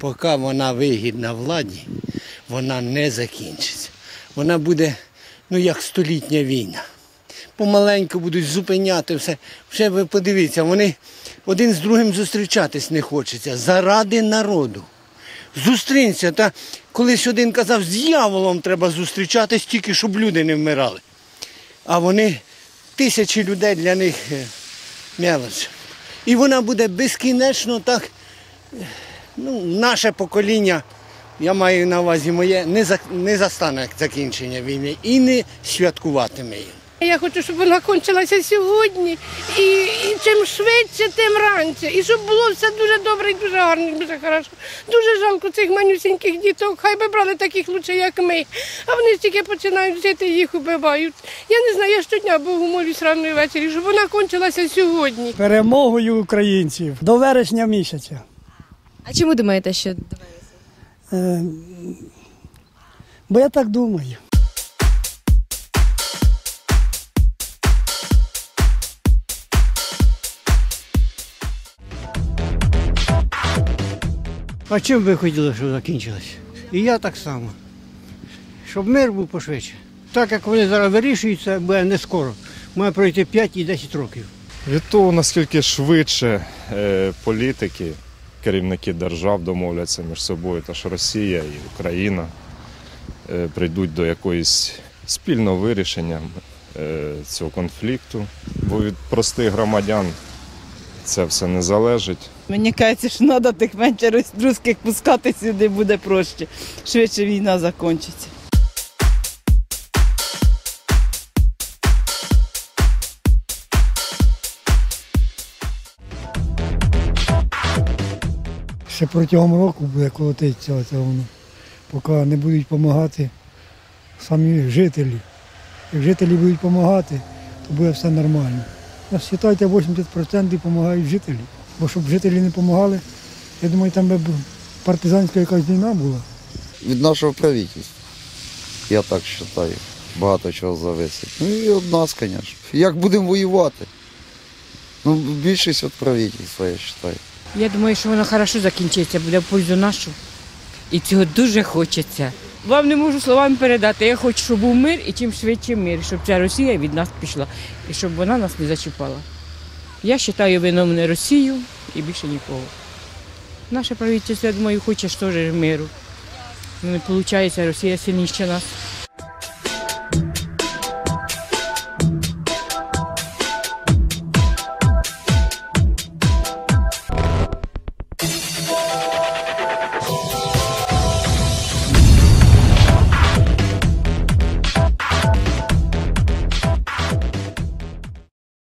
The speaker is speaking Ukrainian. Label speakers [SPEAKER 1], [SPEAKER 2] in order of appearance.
[SPEAKER 1] поки вона вигідна владі, вона не закінчиться. Вона буде, ну як столітня війна. Помаленьку будуть зупиняти все. Вже ви подивіться, вони один з другим зустрічатись не хочеться. Заради народу. Зустрінься. Та колись один казав, з дьяволом треба зустрічатись, тільки щоб люди не вмирали. А вони, тисячі людей для них е, мелоч. І вона буде безкінечно так, е, ну, наше покоління, я маю на увазі моє, не, за, не застане закінчення війни і не святкуватиме її.
[SPEAKER 2] Я хочу, щоб вона кончилася сьогодні. І, і чим швидше, тим раніше. І щоб було все дуже добре і дуже гарно, і дуже хорошо. Дуже жалко цих манюсіньких діток. Хай би брали таких лучше, як ми. А вони ж тільки починають жити, їх убивають. Я не знаю, я щодня Богу молюсь рано і ввечері, щоб вона кончилася сьогодні.
[SPEAKER 3] перемогою українців до вересня місяця.
[SPEAKER 4] А чому думаєте, що
[SPEAKER 3] Е, Бо я так думаю.
[SPEAKER 5] А чим ви хотіли, щоб закінчилось? І я так само. Щоб мир був пошвидше. Так як вони зараз вирішують, це буде не скоро. Має пройти 5 і 10 років.
[SPEAKER 6] Від того, наскільки швидше е, політики, керівники держав домовляться між собою, та ж Росія і Україна е, прийдуть до якоїсь спільного вирішення е, цього конфлікту. Бо від простих громадян це все не залежить.
[SPEAKER 7] Мені кажеться, що треба тих менше рус- русських пускати сюди буде проще. Швидше війна закінчиться.
[SPEAKER 3] Ще протягом року буде колотитися оце воно, поки не будуть допомагати самі жителі. Як жителі будуть допомагати, то буде все нормально. Нас вважайте, 80% допомагають жителі. Бо щоб жителі не допомагали, я думаю, там би партизанська якась війна була.
[SPEAKER 8] від нашого правительства. Я так вважаю. Багато чого зависить. Ну і від нас, звісно. Як будемо воювати? Ну, більшість від правительства, я вважаю.
[SPEAKER 9] Я думаю, що воно хорошо закінчиться, буде в пользу нашу. І цього дуже хочеться. Вам не можу словами передати. Я хочу, щоб був мир і чим швидше мир, щоб ця Росія від нас пішла і щоб вона нас не зачіпала. Я вважаю виновне Росію і більше нікого. Наше правительство, я думаю, хоче теж миру. Ну, не виходить, Росія сильніша нас.